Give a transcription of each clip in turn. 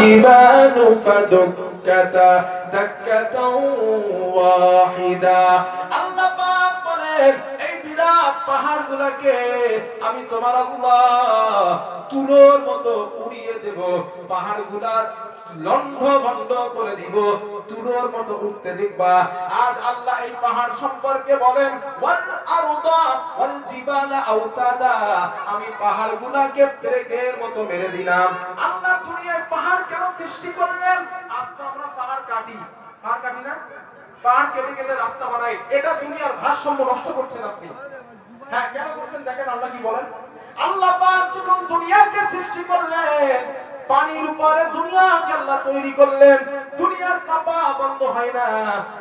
الجبال فدكتا دكة واحدة আল্লাহ পাক বলেন এই বিরাট পাহাড়গুলোকে আমি তোমার আল্লাহ তুলোর মতো উড়িয়ে দেব পাহাড়গুলা লন্ড ভন্ড করে দিব তুলোর মতো উঠতে দেখবা আজ আল্লাহ এই পাহাড় সম্পর্কে বলেন ওয়াল আরদা ওয়াল জিবালা আওতাদা আমি পাহাড়গুলাকে পেরেকের মতো মেরে দিলাম আল্লাহ দুনিয়ায় পাহাড় কেন সৃষ্টি করলেন আজ তো আমরা পাহাড় কাটি। পাহাড় কাটি না? পাহাড় কেটে কেটে রাস্তা বানাই। এটা দুনিয়ার ভারসাম্য নষ্ট করছেন আপনি। হ্যাঁ কেন করছেন দেখেন আল্লাহ কি বলেন? আল্লাহ পাক যখন দুনিয়াকে সৃষ্টি করলেন, পানির উপরে দুনিয়াকে আল্লাহ তৈরি করলেন, দুনিয়ার কাপা বন্ধ হয় না।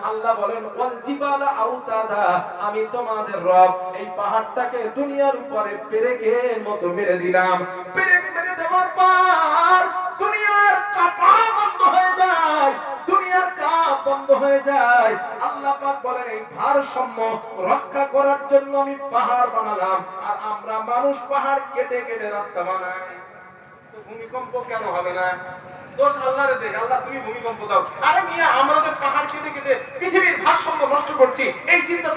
আল্লাহ বলেন, ওয়াল জিবালা আউতাদা আমি তোমাদের রব। এই পাহাড়টাকে দুনিয়ার উপরে পেরেকের মতো মেরে দিলাম। পেরেক মেরে দেওয়ার পর দুনিয়ার কাপা হয়ে যায়। আল্লাহ পাক বলেন, এই ভারসাম্য রক্ষা করার জন্য আমি পাহাড় বানালাম, আর আমরা মানুষ পাহাড় কেটে কেটে রাস্তা বানাই। ভূমিকম্প কেন হবে না? নষ্ট করছি, এই চিন্তা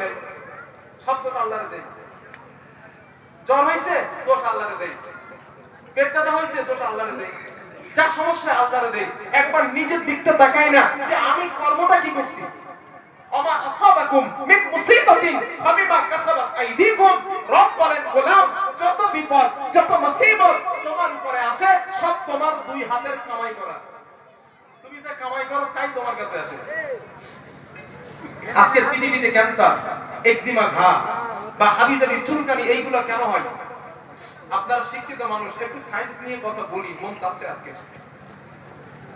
নাই। জ্বর হয়েছে দোষ হয়েছে দোষ আল্লাহরে দে। যা সমস্যা আল্লাহরে দে একবার নিজের দিকটা তাকাই না যে আমি কর্মটা কি করছি। আজকের পৃথিবীতে ক্যান্সার এক্সিমা ঘা বা হাবিজাবি চুলকানি, এইগুলো কেন হয়? আপনারা শিক্ষিত মানুষ, একটু সায়েন্স নিয়ে কথা বলি, মন চাচ্ছে আজকে।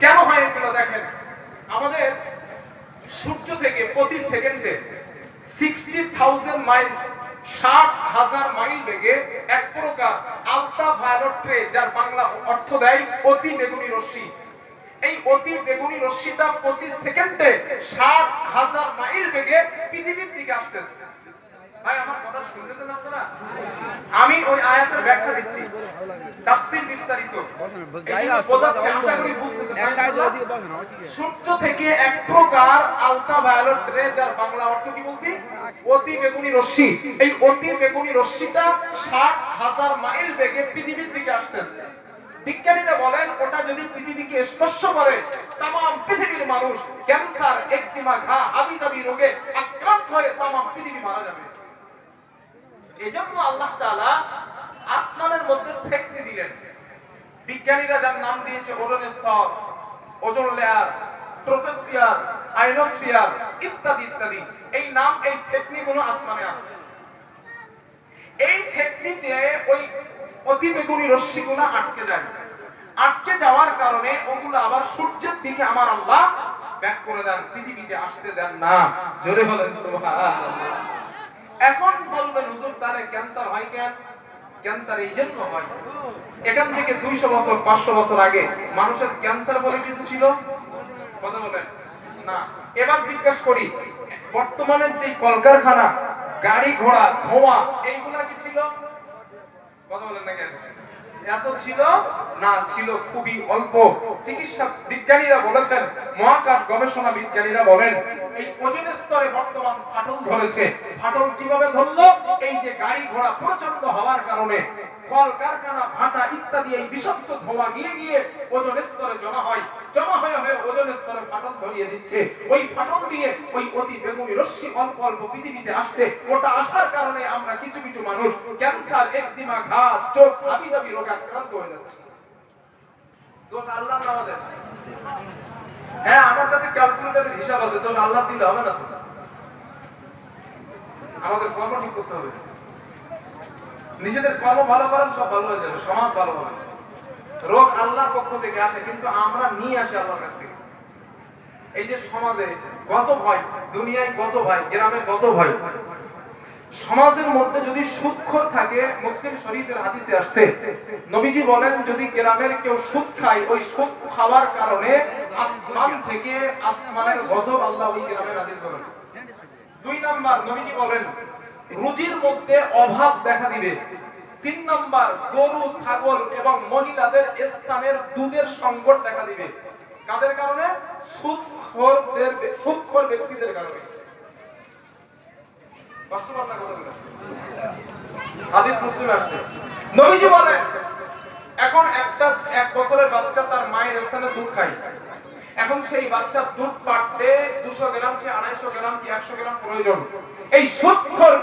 কেন হয় এগুলো দেখেন? আমাদের সূর্য থেকে প্রতি সেকেন্ডে সিক্সটি থাউজেন্ড মাইলস ষাট হাজার মাইল বেগে এক প্রকার রে, যার বাংলা অর্থ দেয় অতি বেগুনি রশ্মি। এই অতি বেগুনি রশ্মিটা প্রতি সেকেন্ডে ষাট হাজার মাইল বেগে পৃথিবীর দিকে আসতেছে। ভাই আমার কথা শুনতেছেন আপনারা? আমি ওই আয়াতের ব্যাখ্যা দিচ্ছি। তাফসীর বিস্তারিত। আশা করি। সূর্য থেকে এক প্রকার আলট্রা ভায়োলেট রে যার বাংলা অর্থ কি বলছি? অতি বেগুনি রশ্মি। এই অতি বেগুনি রশ্মিটা ষাট হাজার মাইল বেগে পৃথিবীর দিকে আসতেছে। বিজ্ঞানীরা বলেন ওটা যদি পৃথিবীকে স্পর্শ করে তাম পৃথিবীর মানুষ ক্যান্সার এক্সিমা ঘা হাবিজাবি রোগে আক্রান্ত হয়ে তাম পৃথিবী মারা যাবে। এজন্য আল্লাহ তাআলা আসমানের মধ্যে সেকনি দিলেন। বিজ্ঞানীরা যার নাম দিয়েছে ওজোন স্তর, ওজোন লেয়ার ট্রোপোস্ফিয়ার আইনোস্ফিয়ার ইত্যাদি ইত্যাদি। এই নাম, এই সেকনি গুলো আসমানে আছে। এই সেকনিতে ওই অতি বেগুনি রশ্মিগুলো আটকে যায়। আটকে যাওয়ার কারণে ওগুলো আবার সূর্যের দিকে আমার আল্লাহ ব্যাক করে দেন, পৃথিবীতে আসতে দেন না। জোরে বলেন সুবহানাল্লাহ। এখন বলবেন, হুজুর, তাহলে ক্যান্সার হয় কেন? ক্যান্সার এই জন্য হয়। এখান থেকে দুইশো বছর, পাঁচশো বছর আগে মানুষের ক্যান্সার বলে কিছু ছিল? কথা বলেন। না। এবার জিজ্ঞেস করি বর্তমানের যে কলকারখানা, গাড়ি ঘোড়া, ধোঁয়া, এইগুলা কি ছিল? কথা বলেন না কেন? এত ছিল? না, ছিল খুবই অল্প। চিকিৎসা বিজ্ঞানীরা বলেছেন, মহাকাশ গবেষণা বিজ্ঞানীরা বলেন, এই ওজন স্তরে বর্তমান ফাটল ধরেছে। ফাটল কীভাবে ধরলো? এই যে গাড়ি ঘোড়া প্রচণ্ড হওয়ার কারণে কল, কারখানা, ভাটা ইত্যাদি এই বিষাক্ত ধোঁয়া গিয়ে গিয়ে ওজন স্তরে জমা হয়। জমা হয়ে হয়ে ওজন ফাটল ধরিয়ে দিচ্ছে। ওই ফাটল দিয়ে ওই অতি বেগুনি রশ্মি অল্প অল্প পৃথিবীতে আসছে। ওটা আসার কারণে আমরা কিছু কিছু মানুষ ক্যান্সার এক্সিমা ঘাত, চোখ হাবিজাবি রোগে আক্রান্ত হয়ে যাচ্ছে। হ্যাঁ আমার কাছে ক্যালকুলেটরের হিসাব আছে। আল্লাহ দিলে হবে না আমাদের কর্ম ঠিক করতে হবে। নিজেদের কর্ম ভালো করেন, সব ভালো হয়ে যাবে। সমাজ ভালো হবে। রোগ আল্লাহর পক্ষ থেকে আসে, কিন্তু আমরা নিয়ে আসি আল্লাহর কাছ থেকে। এই যে সমাজে গজব হয়, দুনিয়ায় গজব হয়, গ্রামে গজব হয়। সমাজের মধ্যে যদি সুদখোর থাকে, মুসলিম শরীফের হাদিসে আসছে, নবীজি বলেন, যদি গ্রামের কেউ সুদ খায়, ওই সুদ খাওয়ার কারণে আসমান থেকে আসমানের গজব আল্লাহ ওই গ্রামে নাজিল করেন। দুই নাম্বার, নবীজি বলেন, রুজির মধ্যে অভাব দেখা দিবে। তিন নম্বর, গরু, ছাগল এবং মহিলাদের স্থানের দুধের সংকট দেখা দিবে। কাদের কারণে? সুদখোরদের সুদখোর ব্যক্তিদের বাচ্চা দুধ খায়। এখন সেই বাচ্চার দুধ পাঠতে দুশো গ্রাম কি আড়াইশো গ্রাম কি একশো গ্রাম প্রয়োজন? এই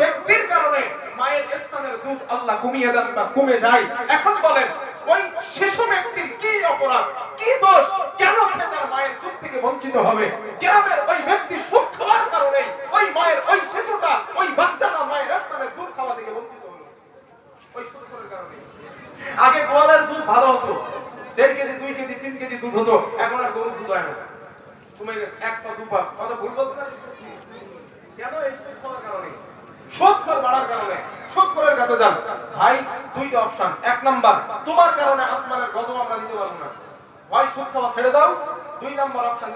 ব্যক্তির কারণে মায়ের স্থানের দুধ আল্লাহ কমিয়ে দেন বা কমে যায়। এখন বলেন ওই শিশু ব্যক্তির কি অপরাধ, কি দোষ, কেন সে তার মায়ের দুধ থেকে বঞ্চিত হবে? গ্রামের ওই ব্যক্তি সুদ খাওয়ার কারণে ওই মায়ের, ওই শিশুটা, ওই বাচ্চাটা মায়ের স্থানের দুধ খাওয়া থেকে বঞ্চিত হলো। ওই কারণে আগে গোয়ালের দুধ ভালো হতো। দেড় কেজি, দুই কেজি, তিন কেজি দুধ হতো। এখন আর গরুর দুধ হয় না। গেছে। এক পা দু পা কথা ভুল বলতে কেন এই খাওয়ার কারণে সুদ খাওয়ার বাড়ার কারণে সুদ খোরের কাছে ভাই, দুইটা অপশন এক নাম্বার তোমার কারণে আসমানের গজব আমরা দিতে পারব ভাই ছেড়ে দাও। দুই নাম্বার অপশন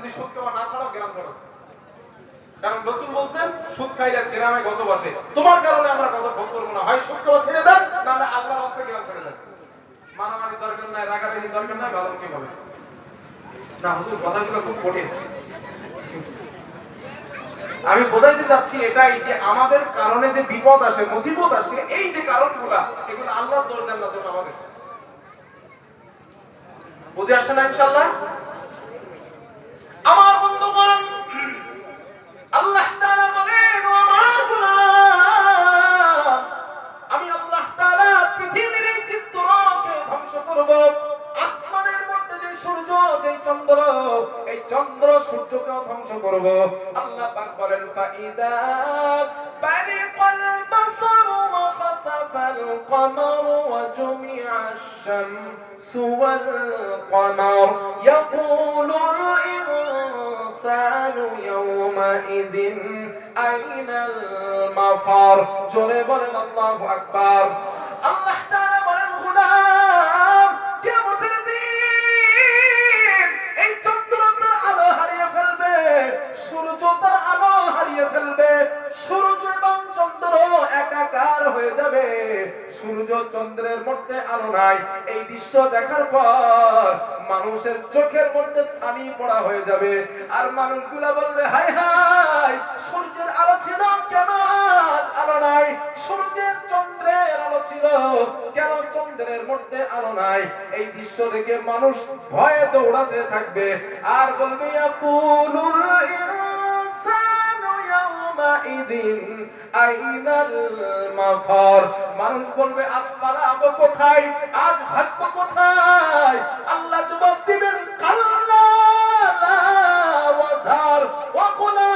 ছাড়াও গ্রাম কারণ রসুল বলছেন, সুদ খাইলে গ্রামে গজব তোমার কারণে আমরা গজব ভোগ করব না। হয় সুদ খাওয়া ছেড়ে দেন, নাহলে আল্লাহর রাস্তায় গ্রাম ছেড়ে দেন। মারামারি দরকার নাই রাগারাগি দরকার নাই, ভালো কি হবে না, হুজুর, কথাগুলো খুব কঠিন। আমি বোঝাইতে চাচ্ছি এটাই যে আমাদের কারণে যে বিপদ আসে, মুসিবত আসে, এই যে কারণগুলা, এগুলো আল্লাহ দরজার না দোষ আমাদের। বুঝে আসছে না ইনশাল্লাহ আমার বন্ধু বন্ধুগণ করব। আল্লাহ পাক বলেন, ফাইদা বারিকাল বাসার ওয়া খাসাফাল কমার ওয়া জুমিআশ শামসু ওয়াল কমার ইয়াকুলুল ইনসানু ইয়াওমাইযিন আইনাল মাফার? জোরে বলেন আল্লাহু আকবার। ফেলবে। সূর্য এবং চন্দ্র একাকার হয়ে যাবে। সূর্য চন্দ্রের মধ্যে আলো নাই। এই দৃশ্য দেখার পর মানুষের চোখের মধ্যে ছানি পড়া হয়ে যাবে। আর মানুষগুলা বলবে হাই হাই সূর্যের আলো ছিল কেন আলো নাই? সূর্যের চন্দ্রের আলো ছিল কেন চন্দ্রের মধ্যে আলো নাই? এই দৃশ্য দেখে মানুষ ভয়ে দৌড়াতে থাকবে। আর বলবে ইনসানু ইয়াউমাইদিন আইনাল মাফার। মানুষ বলবে, আজ পালাবো কোথায়? আজ ভাগবো কোথায়? আল্লাহ জবাব দিবেন, কাল্লা ওয়াজার ওয়া কুলা